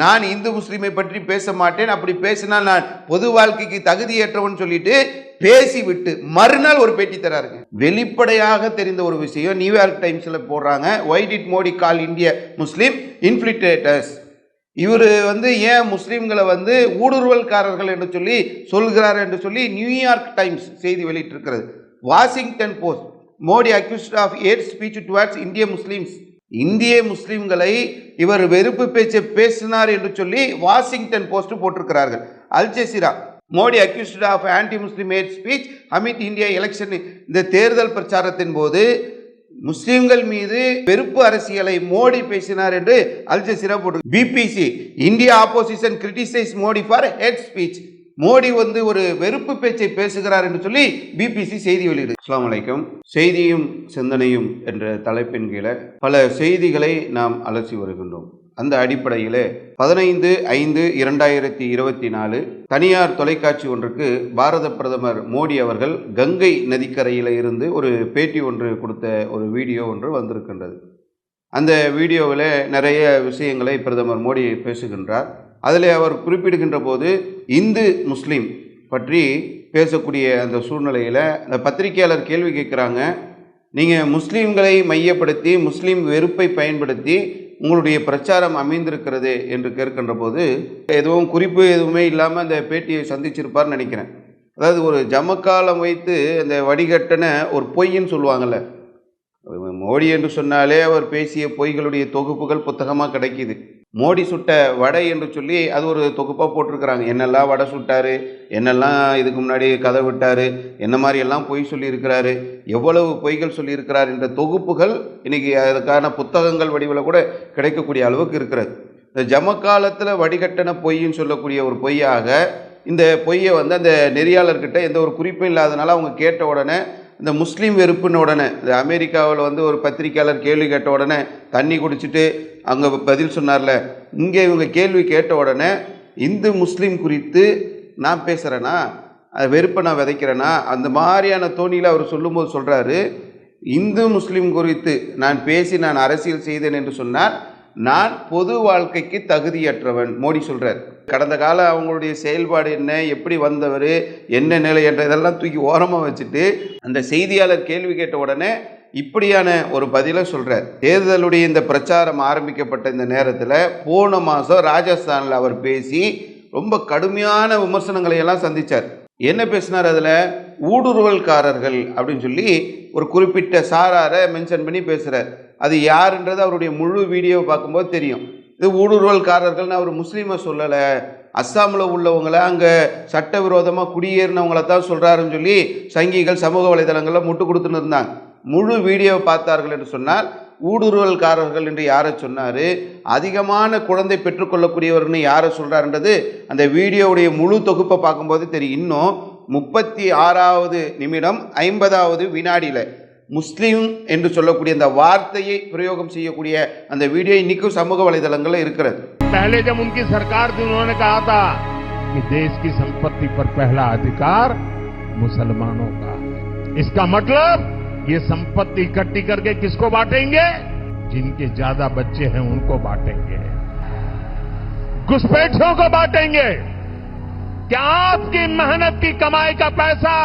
நான் இந்து முஸ்லீமை பற்றி பேச மாட்டேன். அப்படி பேசினால் நான் பொது வாழ்க்கைக்கு தகுதியற்றவன் சொல்லிட்டு பேசிவிட்டு மறுநாள் ஒரு பேட்டி தராருங்க. வெளிப்படையாக தெரிந்த ஒரு விஷயம் நியூயார்க் டைம்ஸில் போடுறாங்க ஒய் டிட் மோடி கால் இந்திய முஸ்லீம் இன்ஃபிளிட்டேட்டர்ஸ் இவர் வந்து ஏன் முஸ்லீம்களை வந்து ஊடுருவல்காரர்கள் என்று சொல்லி சொல்கிறார் என்று சொல்லி நியூயார்க் டைம்ஸ் செய்தி வெளியிட்டிருக்கிறது. Washington Post Modi accused of hate speech towards இந்திய முஸ்லீம்ஸ் இந்திய முஸ்லீம்களை இவர் வெறுப்பு பேச்சை பேசினார் என்று சொல்லி வாஷிங்டன் போஸ்ட் போட்டிருக்கிறார்கள். அல் Modi accused of anti Muslim hate speech amid India election இந்த தேர்தல் பிரச்சாரத்தின் போது முஸ்லிம்கள் மீது வெறுப்பு அரசியலை மோடி பேசினார் என்று அல் ஜசீரா போட்டு BBC India opposition criticise Modi for hate speech Modi வந்து ஒரு வெறுப்பு பேச்சை பேசுகிறார் என்று சொல்லி பிபிசி செய்தி வெளியிடு அஸ்லாம் வலைக்கம் செய்தியும் சிந்தனையும் என்ற தலைப்பின் கீழே பல செய்திகளை நாம் அலசி வருகின்றோம். அந்த அடிப்படையில் பதினைந்து ஐந்து இரண்டாயிரத்தி இருபத்தி நாலு தனியார் தொலைக்காட்சி ஒன்றுக்கு பாரத பிரதமர் மோடி அவர்கள் கங்கை நதிக்கரையில் இருந்து ஒரு பேட்டி ஒன்று கொடுத்த ஒரு வீடியோ ஒன்று வந்திருக்கின்றது. அந்த வீடியோவில் நிறைய விஷயங்களை பிரதமர் மோடி பேசுகின்றார். அதில் அவர் குறிப்பிடுகின்ற போது இந்து முஸ்லீம் பற்றி பேசக்கூடிய அந்த சூழ்நிலையில் அந்த பத்திரிகையாளர் கேள்வி கேட்குறாங்க. நீங்கள் முஸ்லீம்களை மையப்படுத்தி முஸ்லீம் வெறுப்பை பயன்படுத்தி உங்களுடைய பிரச்சாரம் அமைந்திருக்கிறது என்று கேட்கின்ற போது எதுவும் குறிப்பு எதுவுமே இல்லாமல் அந்த பேட்டியை சந்திச்சிருப்பார்னு நினைக்கிறேன். அதாவது ஒரு ஜமக்காலம் வைத்து அந்த வடிகட்டின ஒரு பொய்ன்னு சொல்லுவாங்கள்ல மோடி என்று சொன்னாலே அவர் பேசிய பொய்களுடைய தொகுப்புகள் புத்தகமாக கிடைக்கிது. மோடி சுட்ட வடை என்று சொல்லி அது ஒரு தொகுப்பாக போட்டிருக்கிறாங்க. என்னெல்லாம் வடை சுட்டாரு என்னெல்லாம் இதுக்கு முன்னாடி கதை விட்டார் என்ன மாதிரி எல்லாம் பொய் சொல்லியிருக்கிறாரு எவ்வளவு பொய்கள் சொல்லியிருக்கிறார் என்ற தொகுப்புகள் இன்றைக்கி அதுக்கான புத்தகங்கள் வடிவில் கூட கிடைக்கக்கூடிய அளவுக்கு இருக்கிறது. இந்த ஜமக்காலத்தில் வடிகட்டண பொய்ன்னு சொல்லக்கூடிய ஒரு பொய்யாக இந்த பொய்யை வந்து அந்த நெறியாளர்கிட்ட எந்த ஒரு குறிப்பும் இல்லாதனால அவங்க கேட்ட உடனே இந்த முஸ்லீம் வெறுப்புன்னு உடனே இந்த அமெரிக்காவில் வந்து ஒரு பத்திரிக்கையாளர் கேள்வி கேட்ட உடனே தண்ணி குடிச்சிட்டு அங்கே பதில் சொன்னார்ல இங்கே இவங்க கேள்வி கேட்ட உடனே இந்து முஸ்லீம் குறித்து நான் பேசுகிறேன்னா அது வெறுப்பை நான் விதைக்கிறேன்னா அந்த மாதிரியான தோணியில் அவர் சொல்லும்போது சொல்கிறாரு இந்து முஸ்லீம் குறித்து நான் பேசி நான் அரசியல் செய்தேன் என்று சொன்னால் நான் பொது வாழ்க்கைக்கு தகுதியற்றவன் மோடி சொல்கிறார் கடந்த கால அவங்களுடைய செயல்பாடு என்ன எப்படி வந்தவர் என்ன நிலை என்ற இதெல்லாம் தூக்கி ஓரமாக வச்சுட்டு அந்த செய்தியாளர் கேள்வி கேட்ட உடனே இப்படியான ஒரு பதிலை சொல்கிறார் தேர்தலுடைய இந்த பிரச்சாரம் ஆரம்பிக்கப்பட்ட இந்த நேரத்தில் போன மாதம் ராஜஸ்தானில் அவர் பேசி ரொம்ப கடுமையான விமர்சனங்களை எல்லாம் சந்தித்தார் என்ன பேசினார் அதில்? ஊடுருவல்காரர்கள் அப்படின்னு சொல்லி ஒரு குறிப்பிட்ட சாராரை மென்ஷன் பண்ணி பேசுகிறார் அது யாருன்றது அவருடைய முழு வீடியோவை பார்க்கும்போது தெரியும். இது ஊடுருவல்காரர்கள்னு அவர் முஸ்லீமை சொல்லலை. அஸ்ஸாமில் உள்ளவங்களை அங்கே சட்டவிரோதமாக குடியேறினவங்களை தான் சொல்கிறாருன்னு சொல்லி சங்கிகள் சமூக வலைதளங்களில் முட்டு கொடுத்துன்னு இருந்தாங்க. முழு வீடியோவை பார்த்தார்கள் என்று சொன்னால் ஊடுருவல்காரர்கள் என்று யாரை சொன்னார்? அதிகமான குழந்தை பெற்றுக்கொள்ளக்கூடியவர்னு யாரை சொல்கிறாருன்றது அந்த வீடியோவுடைய முழு தொகுப்பை பார்க்கும்போது தெரியும். இன்னும் முப்பத்தி ஆறாவது நிமிடம் ஐம்பதாவது வினாடியில் முஸ்லீம் என்று சொல்லக்கூடிய அந்த வார்த்தையை பிரயோகம் செய்யக்கூடிய அந்த வீடியோ இன்னைக்கும் சமூக வலைதளங்களில் இருக்கிறது पहले जब उनकी सरकार थी उन्होंने कहा था कि देश की संपत्ति पर पहला अधिकार मुसलमानों का है इसका मतलब ये संपत्ति इकट्ठी करके किसको बांटेंगे जिनके ज्यादा बच्चे हैं उनको बांटेंगे घुसपैठियों को बांटेंगे क्या आपकी मेहनत की कमाई का पैसा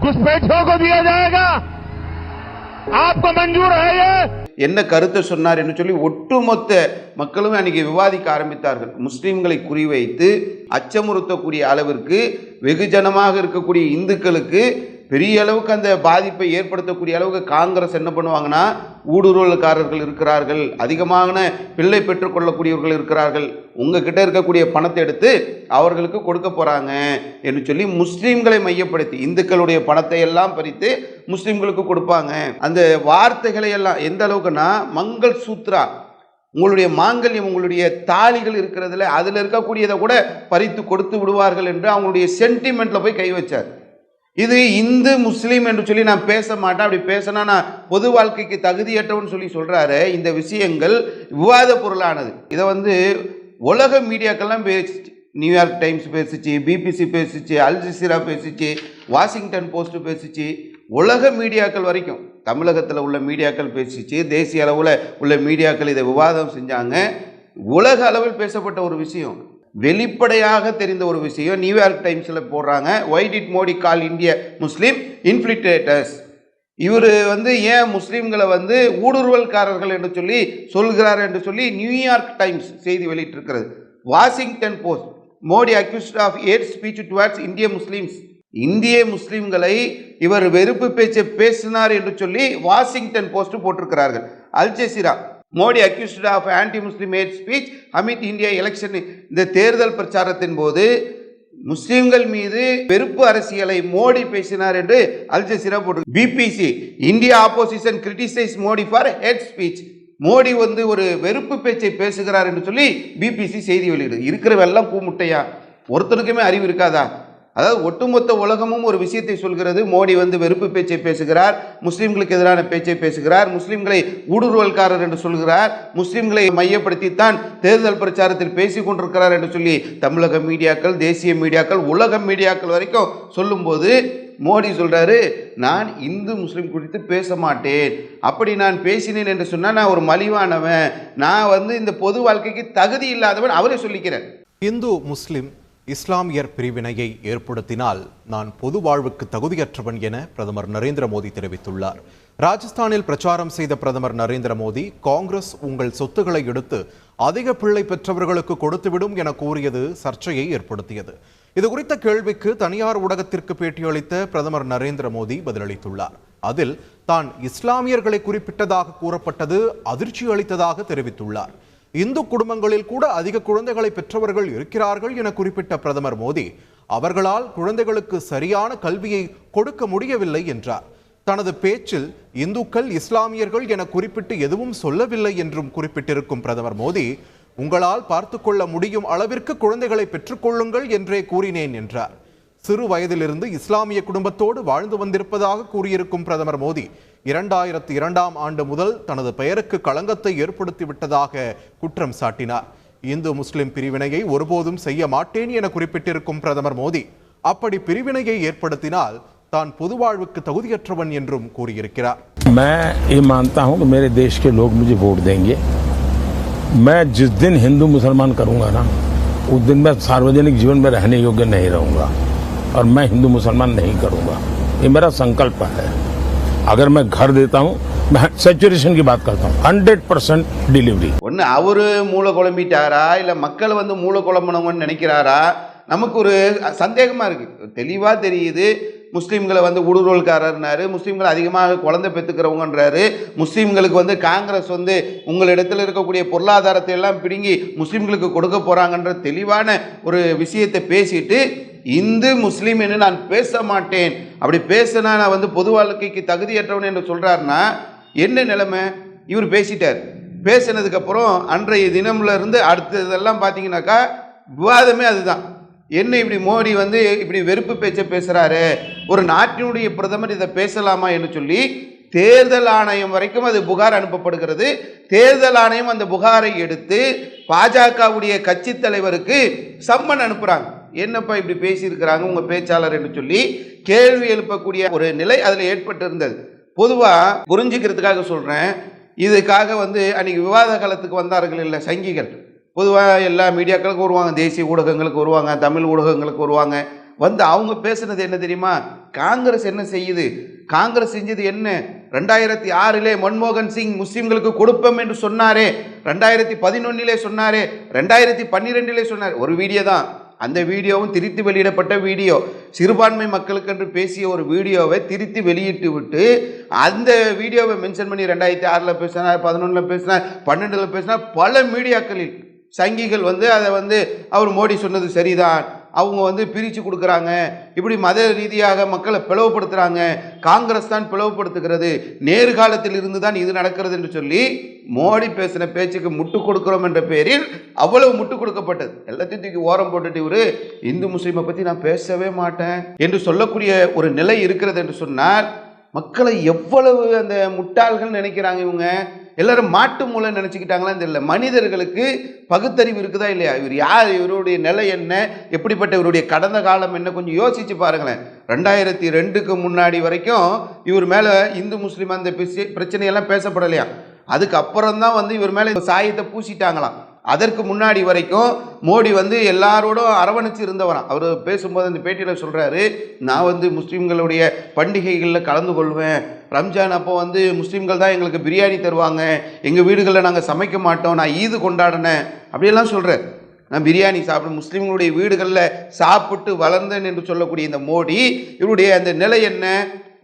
घुसपैठियों को दिया जाएगा ஆப்ப மஞ்சூர் என்ன கருத்தை சொன்னார் என்று சொல்லி ஒட்டுமொத்த மக்களும் அன்னைக்கு விவாதிக்க ஆரம்பித்தார்கள். முஸ்லீம்களை குறிவைத்து அச்சமுறுத்தக்கூடிய அளவிற்கு வெகுஜனமாக இருக்கக்கூடிய இந்துக்களுக்கு பெரிய அளவுக்கு அந்த பாதிப்பை ஏற்படுத்தக்கூடிய அளவுக்கு காங்கிரஸ் என்ன பண்ணுவாங்கன்னா ஊடுருவல்காரர்கள் இருக்கிறார்கள் அதிகமான பிள்ளை பெற்றுக்கொள்ளக்கூடியவர்கள் இருக்கிறார்கள் உங்ககிட்ட இருக்கக்கூடிய பணத்தை எடுத்து அவர்களுக்கு கொடுக்க போகிறாங்க என்று சொல்லி முஸ்லீம்களை மையப்படுத்தி இந்துக்களுடைய பணத்தை எல்லாம் பறித்து முஸ்லீம்களுக்கு கொடுப்பாங்க. அந்த வார்த்தைகளை எல்லாம் எந்த அளவுக்குன்னா மங்கள் சூத்ரா உங்களுடைய மாங்கல்யம் உங்களுடைய தாலிகள் இருக்கிறதுல அதில் இருக்கக்கூடியதை கூட பறித்து கொடுத்து விடுவார்கள் என்று அவங்களுடைய சென்டிமெண்ட்டில் போய் கை வச்சார். இது இந்து முஸ்லீம் என்று சொல்லி நான் பேச மாட்டேன். அப்படி பேசினா நான் பொது வாழ்க்கைக்கு தகுதியற்றவன் சொல்லி சொல்கிறாரு இந்த விஷயங்கள் விவாத பொருளானது. இதை வந்து உலக மீடியாக்கள்லாம் பேசிச்சு. நியூயார்க் டைம்ஸ் பேசிச்சு பிபிசி பேசிச்சு அல் பேசிச்சு வாஷிங்டன் போஸ்ட் பேசிச்சு. உலக மீடியாக்கள் வரைக்கும் தமிழகத்தில் உள்ள மீடியாக்கள் பேசிச்சு தேசிய அளவில் உள்ள மீடியாக்கள் இதை விவாதம் செஞ்சாங்க. உலக அளவில் பேசப்பட்ட ஒரு விஷயம். வெளிப்படையாக தெரிந்த ஒரு விஷயம். நியூயார்க் டைம்ஸில் போடுறாங்க. ஒய் டிட் மோடி கால் இந்திய முஸ்லீம் இன்ஃபில்ட்ரேட்டர்ஸ் இவர் வந்து ஏன் முஸ்லீம்களை வந்து ஊடுருவல்காரர்கள் என்று சொல்லி சொல்கிறார் என்று சொல்லி நியூயார்க் டைம்ஸ் செய்தி வெளியிட்டிருக்கிறது. Washington Post Modi accused of hate speech towards இந்திய முஸ்லீம்ஸ் இந்திய முஸ்லீம்களை இவர் வெறுப்பு பேச்சை பேசினார் என்று சொல்லி வாஷிங்டன் போஸ்ட் போட்டிருக்கிறார்கள். அல் Modi accused of anti Muslim hate speech amid India election இந்த தேர்தல் பிரச்சாரத்தின் போது முஸ்லிம்கள் மீது வெறுப்பு அரசியலை மோடி பேசினார் என்று அல் ஜசீரா போட்டு BBC India opposition criticise Modi for hate speech Modi வந்து ஒரு வெறுப்பு பேச்சை பேசுகிறார் என்று சொல்லி பிபிசி செய்தி வெளியிடு இருக்கிறவெல்லாம் கூமுட்டையா? ஒருத்தனுக்குமே அறிவு இருக்காதா? அதாவது ஒட்டுமொத்த உலகமும் ஒரு விஷயத்தை சொல்கிறது. மோடி வந்து வெறுப்பு பேச்சை பேசுகிறார் முஸ்லீம்களுக்கு எதிரான பேச்சை பேசுகிறார் முஸ்லீம்களை ஊடுருவல்காரர் என்று சொல்கிறார் முஸ்லீம்களை மையப்படுத்தித்தான் தேர்தல் பிரச்சாரத்தில் பேசிக் கொண்டிருக்கிறார் என்று சொல்லி தமிழக மீடியாக்கள் தேசிய மீடியாக்கள் உலக மீடியாக்கள் வரைக்கும் சொல்லும்போது மோடி சொல்கிறாரு நான் இந்து முஸ்லீம் குறித்து பேச மாட்டேன். அப்படி நான் பேசினேன் என்று சொன்னால் நான் ஒரு மலிவானவன். நான் வந்து இந்த பொது வாழ்க்கைக்கு தகுதி இல்லாதவன். அவரே சொல்லிக்கிறேன் இந்து முஸ்லீம் இஸ்லாமியர் பிரிவினையை ஏற்படுத்தினால் நான் பொது வாழ்வுக்கு தகுதியற்றவன் என பிரதமர் நரேந்திர மோடி தெரிவித்துள்ளார். ராஜஸ்தானில் பிரச்சாரம் செய்த பிரதமர் நரேந்திர மோடி காங்கிரஸ் உங்கள் சொத்துக்களை எடுத்து அதிக பிள்ளை பெற்றவர்களுக்கு கொடுத்துவிடும் என கூறியது சர்ச்சையை ஏற்படுத்தியது. இது குறித்த கேள்விக்கு தனியார் ஊடகத்திற்கு பேட்டியளித்த பிரதமர் நரேந்திர மோடி பதிலளித்துள்ளார். அதில் தான் இஸ்லாமியர்களை குறிப்பிட்டதாக கூறப்பட்டது அதிர்ச்சி அளித்ததாக தெரிவித்துள்ளார். இந்து குடும்பங்களில் கூட அதிக குழந்தைகளை பெற்றவர்கள் இருக்கிறார்கள் என குறிப்பிட்ட பிரதமர் மோடி அவர்களால் குழந்தைகளுக்கு சரியான கல்வியை கொடுக்க முடியவில்லை என்றார். தனது பேச்சில் இந்துக்கள் இஸ்லாமியர்கள் என குறிப்பிட்டு எதுவும் சொல்லவில்லை என்றும் குறிப்பிட்டிருக்கும் பிரதமர் மோடி உங்களால் பார்த்து கொள்ள முடியும் அளவிற்கு குழந்தைகளை பெற்றுக்கொள்ளுங்கள் என்றே கூறினேன் என்றார். சிறு வயதிலிருந்து இஸ்லாமிய குடும்பத்தோடு வாழ்ந்து வந்திருப்பதாக கூறியிருக்கும் பிரதமர் மோடி இரண்டாயிரத்தி இரண்டாம் ஆண்டு முதல் தனது பெயருக்கு களங்கத்தை ஏற்படுத்தி விட்டதாக குற்றம் சாட்டினார் இந்து முஸ்லிம் பிரிவினையை ஒருபோதும் செய்ய மாட்டேன் என குறிப்பிட்டிருக்கும் பிரதமர் மோடி அப்படி பிரிவினையை ஏற்படுத்தினால் தான் பொது வாழ்வுக்கு தகுதியற்றவன் என்றும் கூறியிருக்கிறார் मैं ये मानता हूं कि मेरे देश के लोग मुझे वोट देंगे मैं जिस दिन हिंदू मुसलमान करूंगा ना उस दिन मैं सार्वजनिक जीवन में रहने योग्य नहीं रहूंगा और मैं हिंदू मुसलमान नहीं करूंगा ये मेरा संकल्प है अगर मैं घर देता हूं मैं सेचुरेशन की बात करता हूं हंड्रेड परसेंट डिलीवरी ஒன்று அவரு மூளை குழம்பிட்டாரா இல்லை மக்கள் வந்து மூளை குழம்பணுங்கன்னு நினைக்கிறாரா நமக்கு ஒரு சந்தேகமாக இருக்குது தெளிவாக தெரியுது முஸ்லீம்களை வந்து ஊடுருவல்காரர்னாரு முஸ்லீம்கள் அதிகமாக குழந்தை பெற்றுக்கிறவங்கன்றாரு முஸ்லீம்களுக்கு வந்து காங்கிரஸ் வந்து உங்களிடத்தில் இருக்கக்கூடிய பொருளாதாரத்தை எல்லாம் பிடுங்கி முஸ்லீம்களுக்கு கொடுக்க போகிறாங்கன்ற தெளிவான ஒரு விஷயத்தை பேசிட்டு இந்து முஸ்லீம் என்று நான் பேச மாட்டேன் அப்படி பேசினா நான் வந்து பொது வாழ்க்கைக்கு தகுதியற்றவன் என்று சொல்கிறாருன்னா என்ன நிலைமை? இவர் பேசிட்டார். பேசினதுக்கப்புறம் அன்றைய தினம்லேருந்து அடுத்ததெல்லாம் பார்த்தீங்கன்னாக்கா விவாதமே அதுதான். என்ன இப்படி மோடி வந்து இப்படி வெறுப்பு பேச்சை பேசுகிறாரு ஒரு நாட்டினுடைய பிரதமர் இதை பேசலாமா என்று சொல்லி தேர்தல் ஆணையம் வரைக்கும் அது புகார் அனுப்பப்படுகிறது. தேர்தல் ஆணையம் அந்த புகாரை எடுத்து பாஜகவுடைய கட்சி தலைவருக்கு சம்மன் அனுப்புகிறாங்க என்னப்பா இப்படி பேசியிருக்கிறாங்க உங்கள் பேச்சாளர் என்று சொல்லி கேள்வி எழுப்பக்கூடிய ஒரு நிலை அதில் ஏற்பட்டிருந்தது. பொதுவாக புரிஞ்சுக்கிறதுக்காக சொல்கிறேன் இதுக்காக வந்து அன்றைக்கி விவாத காலத்துக்கு வந்தார்கள் இல்லை சங்கிகள். பொதுவாக எல்லா மீடியாக்களுக்கும் வருவாங்க தேசிய ஊடகங்களுக்கு வருவாங்க தமிழ் ஊடகங்களுக்கு வருவாங்க. வந்து அவங்க பேசுனது என்ன தெரியுமா? காங்கிரஸ் என்ன செய்யுது? காங்கிரஸ் செஞ்சது என்ன? ரெண்டாயிரத்தி ஆறிலே மன்மோகன் சிங் முஸ்லீம்களுக்கு கொடுப்போம் என்று சொன்னாரே. ரெண்டாயிரத்தி பதினொன்னிலே சொன்னாரே. ரெண்டாயிரத்தி பன்னிரெண்டிலே சொன்னார். ஒரு வீடியோ தான். அந்த வீடியோவும் திரித்து வெளியிடப்பட்ட வீடியோ. சிறுபான்மை மக்களுக்கென்று பேசிய ஒரு வீடியோவை திரித்து வெளியிட்டு விட்டு அந்த வீடியோவை மென்ஷன் பண்ணி ரெண்டாயிரத்தி ஆறில் பேசினார் பதினொன்றில் பேசினார் பன்னெண்டில் பேசினார் பல மீடியாக்களில் சங்கிகள் வந்து அதை வந்து அவர் மோடி சொன்னது சரிதான். அவங்க வந்து பிரித்து கொடுக்குறாங்க. இப்படி மத ரீதியாக மக்களை பிளவுபடுத்துகிறாங்க காங்கிரஸ் தான் பிளவுபடுத்துகிறது. நேர்காலத்தில் இருந்து தான் இது நடக்கிறது என்று சொல்லி மோடி பேசின பேச்சுக்கு முட்டு கொடுக்குறோம் என்ற பேரில் அவ்வளவு முட்டு கொடுக்கப்பட்டது. எல்லாத்தையும் தூக்கி ஓரம் போட்டுட்டு இவரு இந்து முஸ்லீமை பற்றி நான் பேசவே மாட்டேன் என்று சொல்லக்கூடிய ஒரு நிலை இருக்கிறது என்று சொன்னால் மக்களை எவ்வளவு அந்த முட்டாள்கள் நினைக்கிறாங்க இவங்க. எல்லாரும் மாட்டு மூளை நினச்சிக்கிட்டாங்களான்னு தெரியல. மனிதர்களுக்கு பகுத்தறிவு இருக்குதா இல்லையா? இவர் யார்? இவருடைய நிலை என்ன? எப்படிப்பட்ட இவருடைய கடந்த காலம் என்ன? கொஞ்சம் யோசித்து பாருங்களேன். ரெண்டாயிரத்தி ரெண்டுக்கு முன்னாடி வரைக்கும் இவர் மேலே இந்து முஸ்லீம் அந்த பிரச்சனையெல்லாம் பேசப்படலையா? அதுக்கப்புறம் தான் வந்து இவர் மேலே சாயத்தை பூசிட்டாங்களாம். அதற்கு முன்னாடி வரைக்கும் மோடி வந்து எல்லாரோடும் அரவணைச்சு இருந்தவராம் அவர் பேசும்போது அந்த பேட்டியில் சொல்கிறாரு நான் வந்து முஸ்லீம்களுடைய பண்டிகைகளில் கலந்து கொள்வேன். ரம்ஜான் அப்போ வந்து முஸ்லீம்கள் தான் எங்களுக்கு பிரியாணி தருவாங்க. எங்கள் வீடுகளில் நாங்கள் சமைக்க மாட்டோம். நான் ஈது கொண்டாடினேன். அப்படியெல்லாம் சொல்கிறார் நான் பிரியாணி சாப்பிடும் முஸ்லீம்களுடைய வீடுகளில் சாப்பிட்டு வளர்ந்தேன் என்று சொல்லக்கூடிய இந்த மோடி இவருடைய அந்த நிலை என்ன?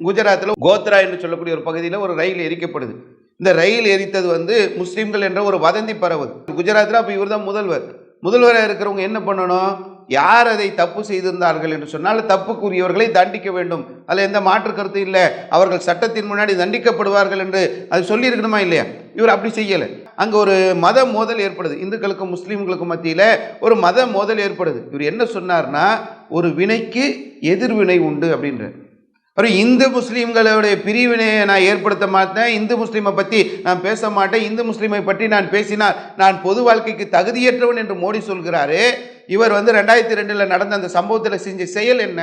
குஜராத்தில் கோத்ரா என்று சொல்லக்கூடிய ஒரு பகுதியில் ஒரு ரயில் எரிக்கப்படுது. இந்த ரயில் எரித்தது வந்து முஸ்லீம்கள் என்ற ஒரு வதந்தி பரவுது குஜராத்தில் அப்போ இவர் தான் முதல்வர் முதல்வராக இருக்கிறவங்க என்ன பண்ணணும்? யார் அதை தப்பு செய்திருந்தார்கள் என்று சொன்னால் தப்புக்குரியவர்களை தண்டிக்க வேண்டும். அதில் எந்த மாற்று கருத்து இல்லை. அவர்கள் சட்டத்தின் முன்னாடி தண்டிக்கப்படுவார்கள் என்று அது சொல்லியிருக்கணுமா இல்லையா? இவர் அப்படி செய்யலை. அங்கே ஒரு மத மோதல் ஏற்படுது. இந்துக்களுக்கும் முஸ்லீம்களுக்கும் மத்தியில் ஒரு மத மோதல் ஏற்படுது. இவர் என்ன சொன்னார்னா ஒரு வினைக்கு எதிர்வினை உண்டு அப்படின்ற அப்புறம் இந்து முஸ்லீம்களுடைய பிரிவினையை நான் ஏற்படுத்த மாட்டேன். இந்து முஸ்லீமை பற்றி நான் பேச மாட்டேன். இந்து முஸ்லீமை பற்றி நான் பேசினால் நான் பொது வாழ்க்கைக்கு தகுதியற்றவன் என்று மோடி சொல்கிறாரு. இவர் வந்து ரெண்டாயிரத்தி ரெண்டில் நடந்த அந்த சம்பவத்தில் செஞ்ச செயல் என்ன?